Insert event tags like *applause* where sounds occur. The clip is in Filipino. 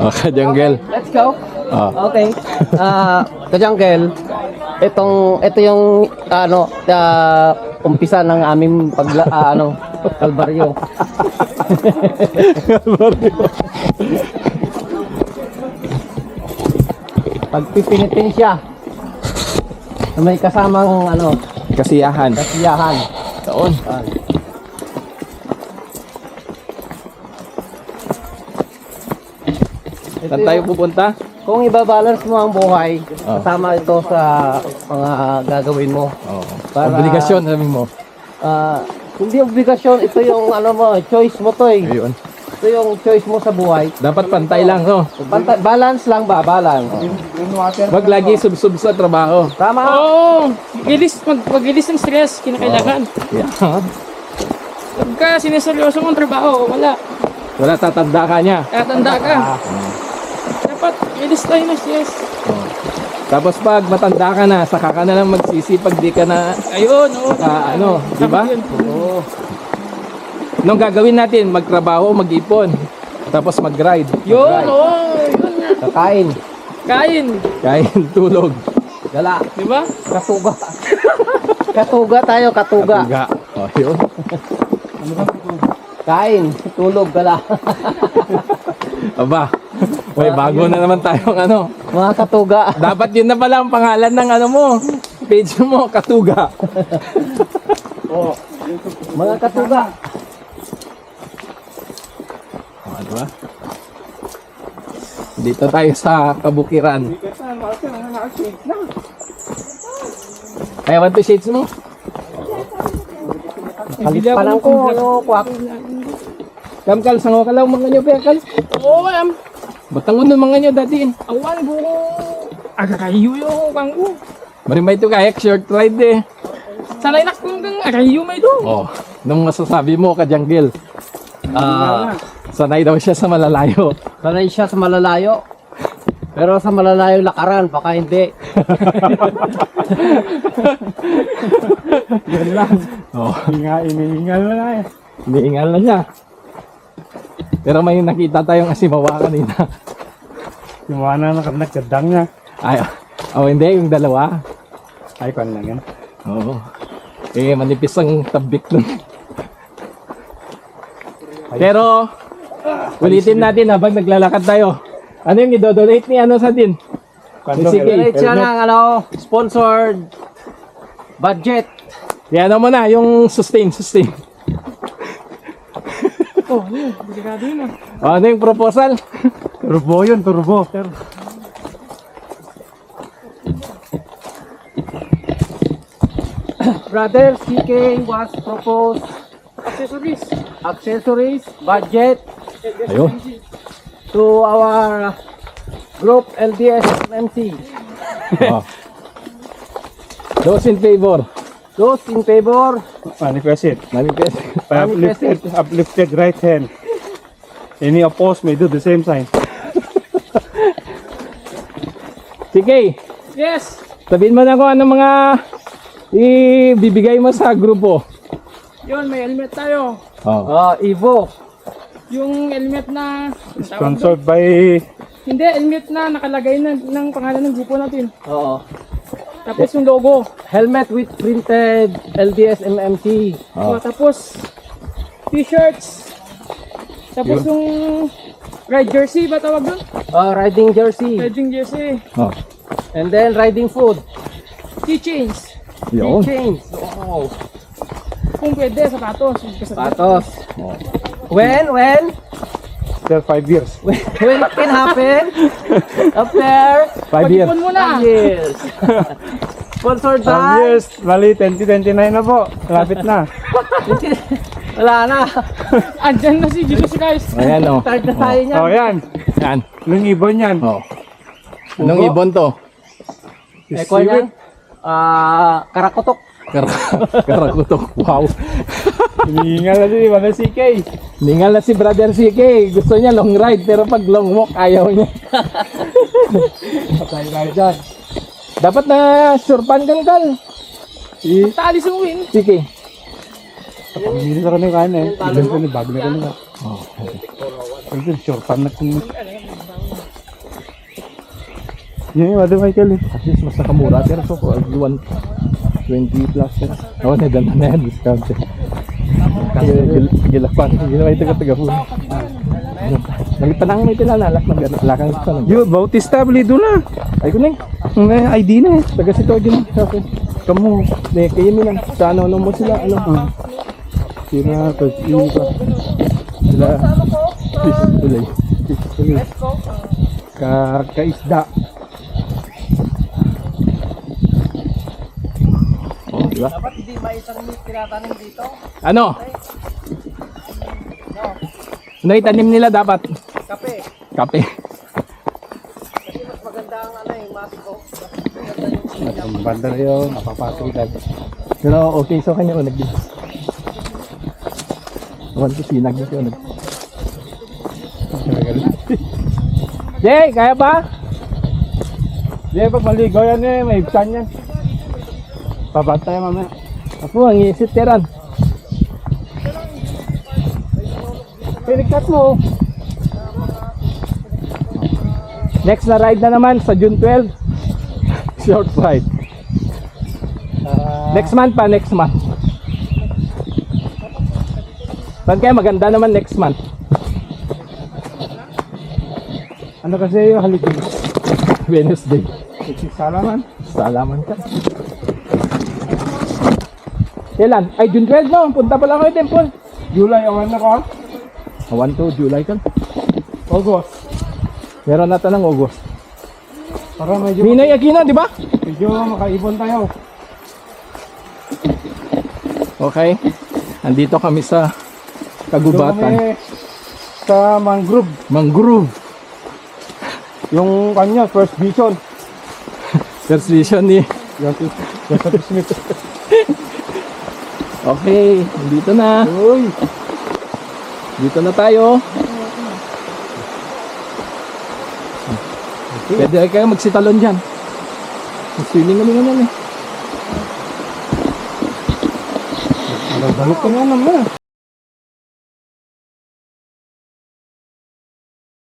Oh, ka-jungle. Let's go. Oh. Okay. Ah, Kajangkel, itong ito yung ano, ah, umpisa ng aming pagla ah, ano, kalbaryo. Pagpipinitin siya. May kasamang ano, Kasiyahan. kasiyahan. Taon. Ah, Saan tayo pupunta? Kung ibabalance mo ang buhay, Oh. kasama ito sa mga gagawin mo. Oh. Para- Obligasyon, sabi mo. Ah, hindi obligasyon, ito yung ano mo, choice mo to eh. Ayun. Ito yung choice mo sa buhay. Dapat pantay lang, no? Panta- balance lang ba? Balance. Wag lagi sub-sub sa trabaho. Tama? Oo, gilis, mag, magilis ng stress, kinakailangan. Yeah. Pagka sineseryoso mong trabaho, wala. Wala tatanda ka niya. Tatanda ka. Dapat, gilis tayo ng stress. Tapos pag matanda ka na, saka ka na lang magsisi pag di ka na, Ayun, oo. ah, ano, di ba? Oo. Nung gagawin natin, magtrabaho, mag-ipon. Tapos mag-ride. Yun, Mag-ride. oo. Yun nga. Kakain. Kain. Kain, tulog. Gala. Di ba? Katuga. *laughs* katuga tayo, katuga. Tuga. Oh, yun. Kain, tulog, gala. Aba, may bago na naman tayong ano. mga katuga. Dapat yun na pala ang pangalan ng ano mo. Page mo, Katuga. Mga katuga. Oh, di ba? Dito tayo sa kabukiran. Kaya want to shades mo? Kalit pa lang ko, ano, kwak. Kamkal, sango ka lang mga nyo, Pekal. Oo, am. Batangon ng mga nyo dati. Awan, buko. Agakayo yung kangko. Marimay to kayak short ride eh. Sanay na kung kang agayo may do. Oh, nung masasabi mo, kajanggil. Ah, sanay daw siya sa malalayo. Sanay siya sa malalayo. Pero sa malalayo lakaran, baka hindi. *laughs* Oh, Hinga, inihingal na na eh. iniingal na siya. Pero may nakita tayong asimawa kanina. *laughs* Yung mga na nagkadang niya. Ay, oh hindi, yung dalawa. Ay, kwan lang yan. Oo. Eh, manipis ang tabik nun. Pero, ulitin natin habang naglalakad tayo. Ano yung i-donate ni ano sa din? Kwando, Sige. helmet, Donate siya ng ano, sponsored budget. Yan ano mo na, yung sustain, sustain. Oh, yun. Delikado yun ah. O, ano yung proposal? Turbo yun, turbo. Sir. Brother CK was proposed Accessories. accessories budget Ayun. to our group LDS MC. Oh. Those in favor. Those in favor, Manifest it. Manifest. *laughs* Uplifted, uplifted right hand. Any opposed may do the same sign. *laughs* Sige, Yes. sabihin mo na kung ano mga ibibigay mo sa grupo. Yun, may helmet tayo. Oh. uh, Evo, Yung helmet na... Sponsored by Hindi, helmet na nakalagay na ng pangalan ng grupo natin. oo. Tapos yung logo. helmet with printed LDS MMC. Oh. Oh, tapos t-shirts. Tapos yung ride jersey ba tawag doon? Uh, riding jersey. Riding jersey. Oh. And then riding food. Keychains. Yun. Chains. Oh. Kung pwede, sapatos. Sapatos. Patos. Oh. When, when, after 5 years. *laughs* when, it can happen? *laughs* After Five years. Pag-ipon mo na. five years. Sponsored 5 by? years. Bali, 2029 na po. Lapit na. *laughs* Wala na. Andyan na si Jesus guys. Ayan oh. Start na tayo niya. Oh, yan. Yan. Nung ibon yan. Oh. Anong ibon to? Eh, kuha niya. Ah, karakotok. Kar- Karakutok. Wow. Hinihingal na din, mga CK. Ningal na si Brother CK. Gusto niya long ride pero pag long walk ayaw niya. Patay tayo dyan. Dapat na surpan kan kal. Si Tali sa uwin. CK. Pamili sa kanila kain eh. Ilan ko ni bag na kanila. Oh, Kasi sure pan na kung... Yan yung Michael eh. At least mas nakamura. Pero so, kung ag 120 plus. eh. Oo, na dan na yan. Discount eh. Gilak pa. Ginawa ito ka taga po. Nalipanang may tinalak na gano'n. Lakang ito na. Yo, Bautista, bali doon na. Ay kuning. May ID na eh. Taga si Togi na. Okay. Kamu. Ne, kayo mi lang. Sa ano, ano mo sila. Ano? Ah. Sina, Togi pa. Sila. Fish tuloy. Fish tuloy. Ka, Oh, diba? Dapat hindi maisang tinatanim dito. Ano? Ano itanim nila dapat? Kape. Kape. Kasi mas maganda ang ano eh, masiko. Ang banda na yun, napapasok tayo. Pero okay, so kanya unag din. Awan ko sinag niya siya unag. Jay, kaya ba? Di, pag maligo yan eh, may ibsan yan. Pabantay mamaya. Ako ang isip teran. Piniktat mo. Next na ride na naman sa June 12. *laughs* Short ride. Next month pa, next month. Saan kaya maganda naman next month? Ano kasi yung halikin? *laughs* Wednesday. Salaman. Salaman ka. Kailan? Ay, June 12 no. Punta pala kayo, Temple. July, awan na ko. Awan to, July ka. August. Meron na ng August. Para medyo, Pinoy Aquino, di ba? medyo makaibon tayo. Okay. Andito kami sa Kagubatan. kami sa mangrove. Mangrove. Yung kanya, first vision. *laughs* First vision ni. Joseph Smith. *laughs* Okay, dito na. Uy! Dito na tayo. Pwede kayo magsitalon dyan. Swimming kami ngayon eh. Balok ka nga naman.